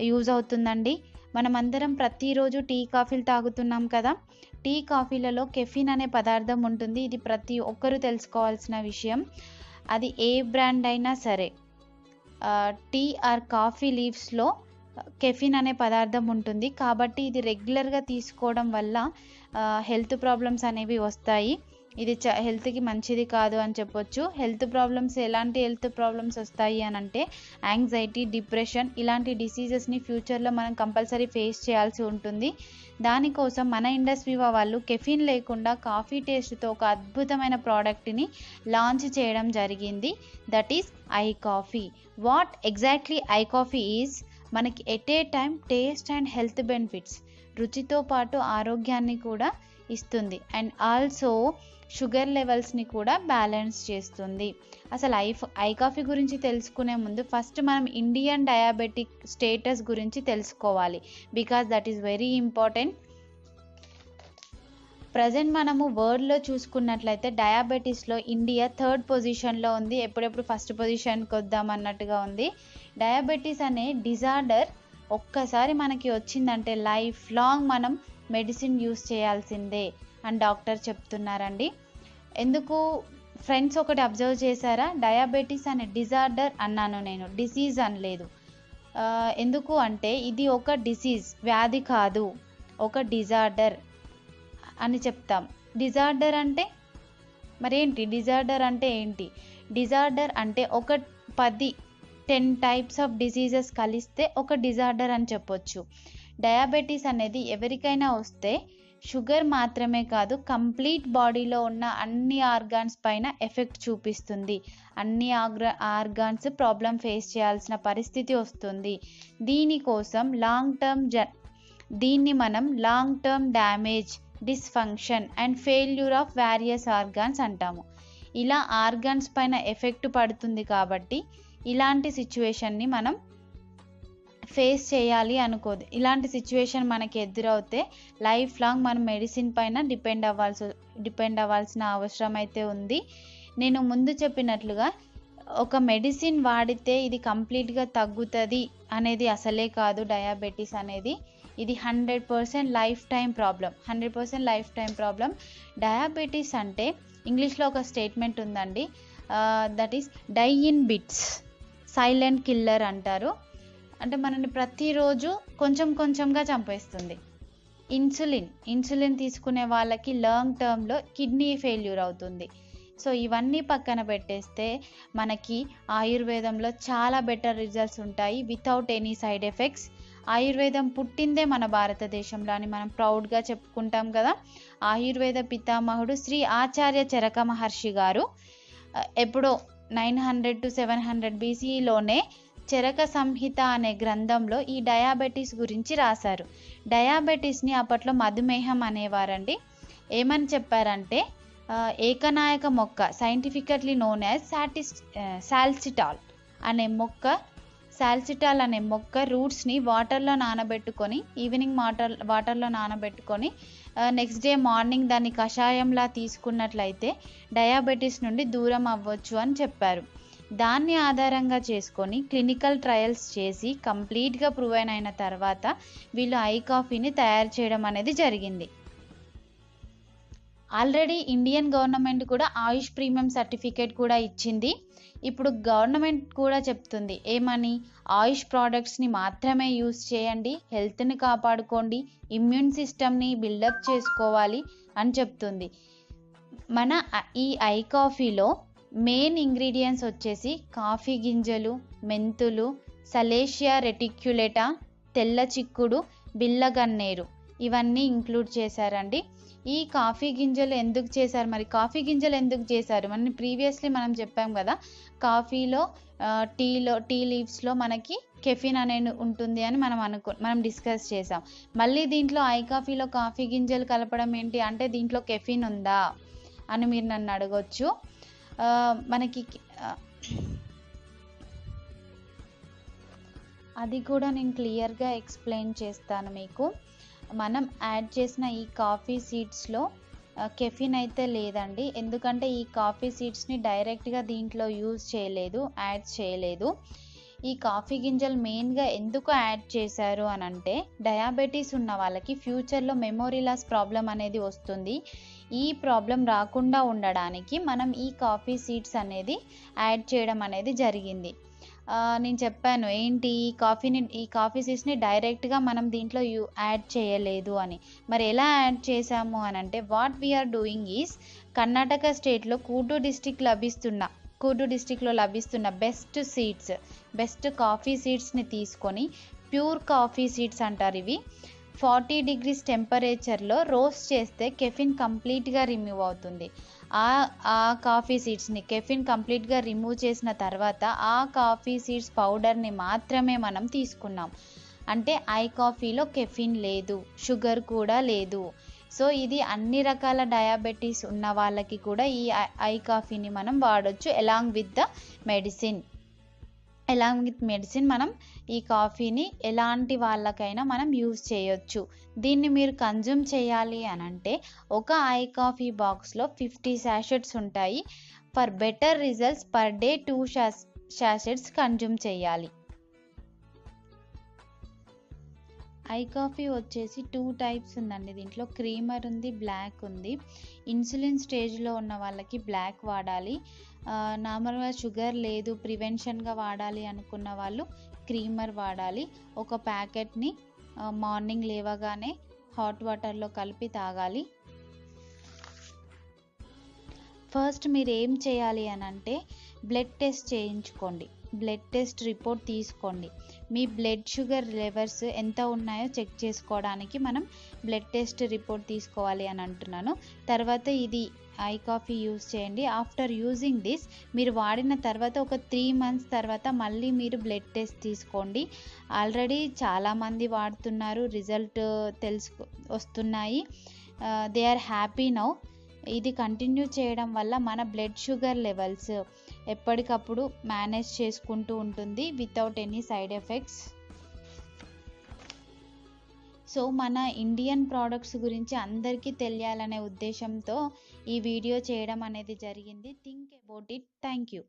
Use అవుతుందండి. మనమందరం ప్రతిరోజు టీ కాఫీలు తాగుతున్నాం కదా. టీ కాఫీలలో కెఫిన్ అనే పదార్థం ఉంటుంది. ఇది ప్రతి ఒక్కరూ తెలుసుకోవాల్సిన విషయం. అది ఏ బ్రాండ్ అయినా సరే టీ ఆర్ కాఫీ లీవ్స్లో కెఫిన్ అనే పదార్థం ఉంటుంది. కాబట్టి ఇది రెగ్యులర్గా తీసుకోవడం వల్ల హెల్త్ ప్రాబ్లమ్స్ అనేవి వస్తాయి. ఇది చ హెల్త్కి మంచిది కాదు అని చెప్పొచ్చు. హెల్త్ ప్రాబ్లమ్స్ ఎలాంటి హెల్త్ ప్రాబ్లమ్స్ వస్తాయి అని అంటే యాంగ్జైటీ డిప్రెషన్ ఇలాంటి డిసీజెస్ని ఫ్యూచర్లో మనం కంపల్సరీ ఫేస్ చేయాల్సి ఉంటుంది. దానికోసం మన ఇండస్ట్రీవా వాళ్ళు కెఫిన్ లేకుండా కాఫీ టేస్ట్తో ఒక అద్భుతమైన ప్రోడక్ట్ని లాంచ్ చేయడం జరిగింది. That is I coffee. What exactly I coffee is? మనకి at a time taste and health benefits రుచితో పాటు ఆరోగ్యాన్ని కూడా ఇస్తుంది. అండ్ ఆల్సో షుగర్ లెవెల్స్ని కూడా బ్యాలెన్స్ చేస్తుంది. అసలు ఐ ఐ కాఫీ గురించి తెలుసుకునే ముందు ఫస్ట్ మనం ఇండియన్ డయాబెటిక్ స్టేటస్ గురించి తెలుసుకోవాలి. Because that is very important present మనము వరల్డ్లో చూసుకున్నట్లయితే డయాబెటీస్లో ఇండియా థర్డ్ పొజిషన్లో ఉంది. ఎప్పుడెప్పుడు ఫస్ట్ పొజిషన్కి వద్దామన్నట్టుగా ఉంది. డయాబెటీస్ అనే డిజార్డర్ ఒక్కసారి మనకి వచ్చిందంటే లైఫ్ లాంగ్ మనం మెడిసిన్ యూస్ చేయాల్సిందే అని డాక్టర్ చెప్తున్నారండి. ఎందుకు ఫ్రెండ్స్ ఒకటి అబ్జర్వ్ చేశారా? డయాబెటీస్ అనే డిజార్డర్ అన్నాను నేను. డిసీజ్ అనలేదు. ఎందుకు అంటే ఇది ఒక డిసీజ్ వ్యాధి కాదు ఒక డిజార్డర్ అని చెప్తాం. డిజార్డర్ అంటే మరేంటి? డిజార్డర్ అంటే ఏంటి? డిజార్డర్ అంటే ఒక పది టెన్ టైప్స్ ఆఫ్ డిసీజెస్ కలిస్తే ఒక డిజార్డర్ అని చెప్పొచ్చు. డయాబెటీస్ అనేది ఎవరికైనా వస్తే షుగర్ మాత్రమే కాదు కంప్లీట్ బాడీలో ఉన్న అన్ని ఆర్గాన్స్ పైన ఎఫెక్ట్ చూపిస్తుంది. అన్ని ఆగ్ర ఆర్గాన్స్ ప్రాబ్లం ఫేస్ చేయాల్సిన పరిస్థితి వస్తుంది. దీనికోసం లాంగ్ టర్మ్ జ దీన్ని మనం long term damage dysfunction and failure of various organs అంటాము. ఇలా ఆర్గాన్స్ పైన ఎఫెక్ట్ పడుతుంది కాబట్టి ఇలాంటి సిచ్యువేషన్ని మనం ఫేస్ చేయాలి అనుకోదు. ఇలాంటి సిచ్యువేషన్ మనకి ఎదురవుతే లైఫ్ లాంగ్ మనం మెడిసిన్ పైన డిపెండ్ అవ్వాల్సి డిపెండ్ అవ్వాల్సిన అవసరం అయితే ఉంది. నేను ముందు చెప్పినట్లుగా ఒక మెడిసిన్ వాడితే ఇది కంప్లీట్గా తగ్గుతుంది అనేది అసలే కాదు డయాబెటీస్ అనేది. ఇది hundred percent life time problem hundred percent life time problem diabetes అంటే ఇంగ్లీష్లో ఒక స్టేట్మెంట్ ఉందండి. That is die in bits. Silent killer అంటారు. అంటే మనని ప్రతిరోజు కొంచెం కొంచెంగా చంపేస్తుంది. ఇన్సులిన్ ఇన్సులిన్ తీసుకునే వాళ్ళకి లాంగ్ టర్మ్లో కిడ్నీ ఫెయిల్యూర్ అవుతుంది. సో ఇవన్నీ పక్కన పెట్టేస్తే మనకి ఆయుర్వేదంలో చాలా బెటర్ రిజల్ట్స్ ఉంటాయి వితౌట్ ఎనీ సైడ్ ఎఫెక్ట్స్ ఆయుర్వేదం పుట్టిందే మన భారతదేశంలో అని మనం ప్రౌడ్గా చెప్పుకుంటాం కదా. ఆయుర్వేద పితామహుడు శ్రీ ఆచార్య చరక మహర్షి గారు ఎప్పుడో nine hundred to seven hundred బీసీలోనే Charaka Samhita అనే గ్రంథంలో ఈ డయాబెటీస్ గురించి రాశారు. డయాబెటీస్ని అప్పట్లో మధుమేహం అనేవారండి. ఏమని చెప్పారంటే ఏకనాయక మొక్క సైంటిఫికట్లీ నోన్ యాజ్ సాటిస్ సాల్సిటాల్ అనే మొక్క సాల్సిటాల్ అనే మొక్క రూట్స్ని వాటర్లో నానబెట్టుకొని ఈవినింగ్ వాటర్ వాటర్లో నానబెట్టుకొని నెక్స్ట్ డే మార్నింగ్ దాన్ని కషాయంలా తీసుకున్నట్లయితే డయాబెటీస్ నుండి దూరం అవ్వచ్చు అని చెప్పారు. దాన్ని ఆధారంగా చేసుకొని క్లినికల్ ట్రయల్స్ చేసి కంప్లీట్గా ప్రూవైన్ అయిన తర్వాత వీళ్ళు ఐ కాఫీని తయారు చేయడం అనేది జరిగింది. ఆల్రెడీ ఇండియన్ గవర్నమెంట్ కూడా ఆయుష్ ప్రీమియం సర్టిఫికేట్ కూడా ఇచ్చింది. ఇప్పుడు గవర్నమెంట్ కూడా చెప్తుంది ఏమని? ఆయుష్ ప్రోడక్ట్స్ని మాత్రమే యూస్ చేయండి హెల్త్ని కాపాడుకోండి ఇమ్యూన్ సిస్టమ్ని బిల్డప్ చేసుకోవాలి అని చెప్తుంది. మన ఈ ఐ కాఫీలో మెయిన్ ఇంగ్రీడియంట్స్ వచ్చేసి కాఫీ గింజలు మెంతులు సలేషియా రెటిక్యులేటా తెల్ల చిక్కుడు బిల్లగన్నేరు ఇవన్నీ ఇంక్లూడ్ చేశారండి. ఈ కాఫీ గింజలు ఎందుకు చేశారు? మరి కాఫీ గింజలు ఎందుకు చేశారు? మన ప్రీవియస్లీ మనం చెప్పాం కదా కాఫీలో టీలో టీ లీవ్స్లో మనకి కెఫిన్ అనేది ఉంటుంది అని మనం అనుకో మనం డిస్కస్ చేసాం మళ్ళీ దీంట్లో ఐ కాఫీలో కాఫీ గింజలు కలపడం ఏంటి? అంటే దీంట్లో కెఫిన్ ఉందా అని మీరు నన్ను అడగొచ్చు. మనకి అది కూడా నేను క్లియర్గా ఎక్స్ప్లెయిన్ చేస్తాను మీకు. మనం యాడ్ చేసిన ఈ కాఫీ సీడ్స్లో కెఫిన్ అయితే లేదండి. ఎందుకంటే ఈ కాఫీ సీడ్స్ని డైరెక్ట్గా దీంట్లో యూజ్ చేయలేదు యాడ్ చేయలేదు. ఈ కాఫీ గింజలు మెయిన్గా ఎందుకు యాడ్ చేశారు అని అంటే డయాబెటీస్ ఉన్న వాళ్ళకి ఫ్యూచర్లో మెమోరీ లాస్ ప్రాబ్లం అనేది వస్తుంది. ఈ ప్రాబ్లం రాకుండా ఉండడానికి మనం ఈ కాఫీ సీడ్స్ అనేది యాడ్ చేయడం అనేది జరిగింది. నేను చెప్పాను ఏంటి ఈ కాఫీని ఈ కాఫీ సీడ్స్ని డైరెక్ట్గా మనం దీంట్లో యూ యాడ్ చేయలేదు అని. మరి ఎలా యాడ్ చేసాము అని అంటే what we are doing is Karnataka స్టేట్లో కూటు డిస్టిక్ లభిస్తున్న కూటు డిస్టిక్లో లభిస్తున్న బెస్ట్ సీడ్స్ బెస్ట్ కాఫీ సీడ్స్ని తీసుకొని ప్యూర్ కాఫీ సీడ్స్ అంటారు ఇవి. ఫార్టీ డిగ్రీస్ టెంపరేచర్లో రోస్ట్ చేస్తే కెఫిన్ కంప్లీట్గా రిమూవ్ అవుతుంది. ఆ ఆ కాఫీ సీడ్స్ని కెఫిన్ కంప్లీట్గా రిమూవ్ చేసిన తర్వాత ఆ కాఫీ సీడ్స్ పౌడర్ని మాత్రమే మనం తీసుకున్నాం. అంటే ఐ కాఫీలో కెఫిన్ లేదు షుగర్ కూడా లేదు. సో ఇది అన్ని రకాల డయాబెటీస్ ఉన్న వాళ్ళకి కూడా ఈ ఐ- ఐ కాఫీని మనం వాడొచ్చు along with the medicine. Along with medicine మనం ఈ కాఫీని ఎలాంటి వాళ్ళకైనా మనం యూజ్ చేయొచ్చు దీన్ని మీరు కన్జ్యూమ్ చేయాలి అని అంటే ఒక ఐ కాఫీ బాక్స్లో ఫిఫ్టీ శాషెట్స్ ఉంటాయి for better results per day two sachets consume చేయాలి ఐ కాఫీ వచ్చేసి టూ టైప్స్ ఉందండి. దీంట్లో క్రీమర్ ఉంది బ్లాక్ ఉంది. ఇన్సులిన్ స్టేజ్లో ఉన్న వాళ్ళకి బ్లాక్ వాడాలి. నార్మల్గా షుగర్ లేదు ప్రివెన్షన్గా వాడాలి అనుకున్న వాళ్ళు క్రీమర్ వాడాలి. ఒక ప్యాకెట్ని మార్నింగ్ లేవగానే హాట్ వాటర్లో కలిపి తాగాలి. ఫస్ట్ మీరు ఏం చేయాలి అని అంటే బ్లడ్ టెస్ట్ చేయించుకోండి. బ్లడ్ టెస్ట్ రిపోర్ట్ తీసుకోండి. మీ బ్లడ్ షుగర్ లెవెల్స్ ఎంత ఉన్నాయో చెక్ చేసుకోవడానికి మనం బ్లడ్ టెస్ట్ రిపోర్ట్ తీసుకోవాలి అని అంటున్నాను. తర్వాత ఇది ఐ కాఫీ యూస్ చేయండి. ఆఫ్టర్ యూజింగ్ దిస్ మీరు వాడిన తర్వాత ఒక త్రీ మంత్స్ తర్వాత మళ్ళీ మీరు బ్లడ్ టెస్ట్ తీసుకోండి. ఆల్రెడీ చాలామంది వాడుతున్నారు. రిజల్ట్ తెలుసు వస్తున్నాయి. దే ఆర్ హ్యాపీ నౌ ఇది కంటిన్యూ చేయడం వల్ల మన బ్లడ్ షుగర్ లెవెల్స్ ఎప్పటికప్పుడు మేనేజ్ చేసుకుంటూ ఉంటుంది without any side effects so మన ఇండియన్ ప్రోడక్ట్స్ గురించి అందరికీ తెలియాలనే ఉద్దేశంతో ఈ వీడియో చేయడం అనేది జరిగింది. Think about it. Thank you.